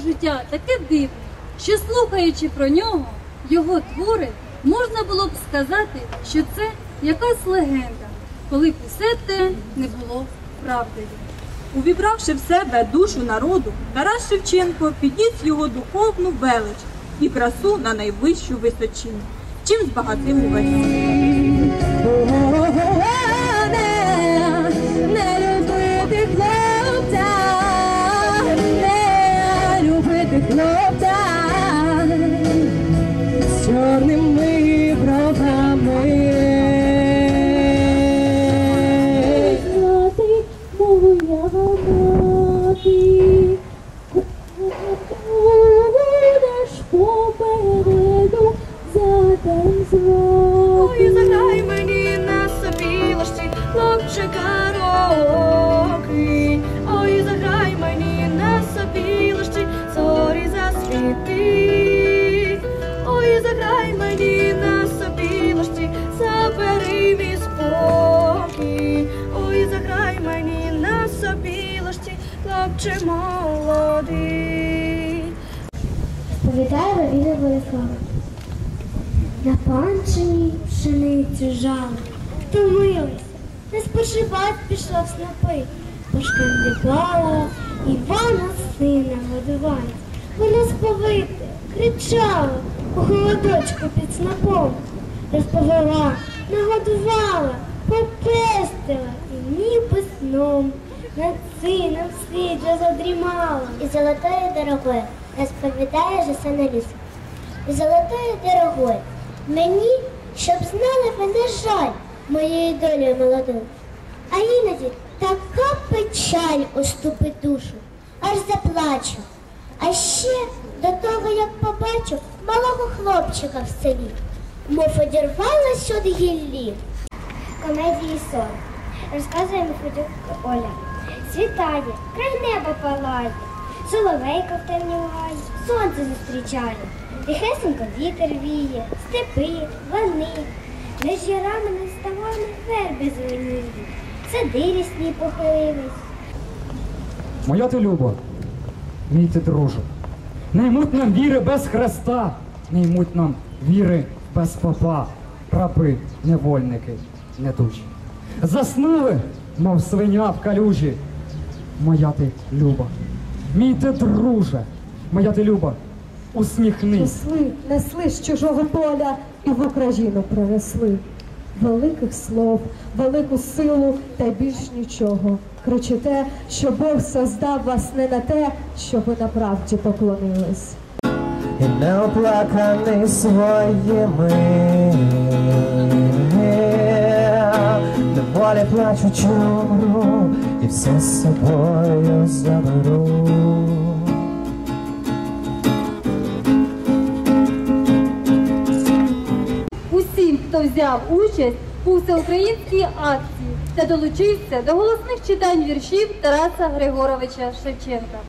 життя таке дивне, що слухаючи про нього, його твори, можна було б сказати, що це якась легенда, коли б усе те не було правдою. Увібравши в себе душу народу, Тарас Шевченко підніс його духовну велич і красу на найвищу височину, чим збагатив увесь будеш. Ой, заграй мені на собі ложці, хлопчика роки. Ой, заграй мені на собі ложці, зорі засвіти. Ой, заграй мені на собі забери мій спокій. Ой, заграй мені на собі хлопче молодий. Повідає Валіна Борислава. На панчині пшеницю жали, втомилась, не спочивать пішла в снопи, пошкандибала, Івана сина годувать. Вона сповите, кричала, у холодочку під снопом, розповела, нагодувала, попестила і ніби сном над сином світло задрімала. И золотое дорогое розповідає Жасена Ліс. І золотое дорогое, мені, щоб знали мене жаль моєї долі молодої. А іноді така печаль оступить душу, аж заплачу. А ще до того, як побачу малого хлопчика в селі, мов одірвалась від гіллі. Комедії сон. Розказує Мефодюк Оля. Світає, край неба палає, соловейка в темнім гаї, сонце зустрічає, тихесенько вітер віє, степи, лани, між ярами не ставали верби зеленілі, сади лісні похилились. Моя ти люба, мій ти друже, не ймуть нам віри без Христа, не ймуть нам віри без попа, раби, невольники, недужі. Заснули, мов свиня в калюжі. Моя ти люба, мій ти друже, моя ти люба, усміхнись. Несли, несли з чужого поля і в Україну принесли. Великих слов, велику силу та більш нічого. Кричите, що Бог создав вас не на те, що ви на правді поклонились. і не оплаканий своїми. Доволі плачучи умру, і все з собою заберу. Усім, хто взяв участь у всеукраїнській акції та долучився до голосних читань віршів Тараса Григоровича Шевченка.